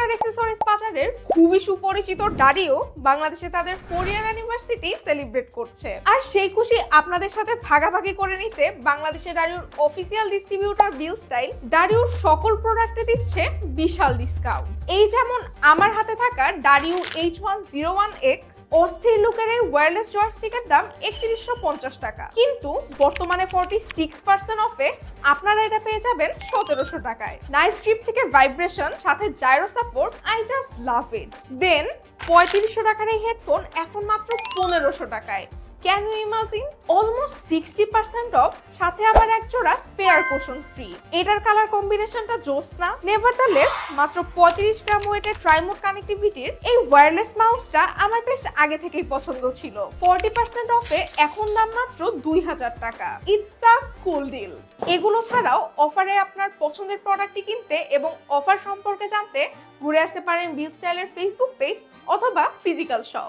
Computer accessories বাজারের খুবই সুপরিচিত বাংলাদেশে তাদের অ্যানিভার্সিটি সেলিব্রেট করছে। আর সেই খুশি আপনাদের সাথে ভাগাভাগি করে নিতে ডারিওর অফিসিয়াল বিল স্টাইল সকল প্রোডাক্টে দিচ্ছে বিশাল ডিসকাউন্ট এই যেমন আমার হাতে থাকা H one zero one X অস্থির লুকের এই ওয়্যারলেস জয়স্টিকের দাম একত্রিশশো পঞ্চাশ টাকা। কিন্তু বর্তমানে ফর্টি সিক্স পার্সেন্ট অফে আপনারা এটা পেয়ে যাবেন সতেরোশো টাকায়। গ্রিপ থেকে ভাইব্রেশন সাথে gyro support I just love it then পঁয়ত্রিশশো টাকার এই হেডফোন এখন মাত্র পনেরোশো টাকায়। Can imagine almost sixty percent off সাথে আবার এক জোড়া স্পেয়ার কোশন ফ্রি এটার কালার কম্বিনেশনটা জোস না নেভার দ্য লেস মাত্র পঁয়ত্রিশ গ্রাম ওয়েটের ট্রাইমোড কানেক্টিভিটির এই ওয়্যারলেস মাউসটা আমার বেশ আগে থেকেই পছন্দ ছিল। ফোরটি পার্সেন্ট অফে এখন দাম মাত্র দুই হাজার টাকা। ইটস আ কুল ডিল এগুলো ছাড়াও অফারে আপনার পছন্দের প্রোডাক্টটি কিনতে এবং অফার সম্পর্কে জানতে ঘুরে আসতে পারেন বিল স্টাইলের ফেসবুক পেজ অথবা ফিজিক্যাল শপ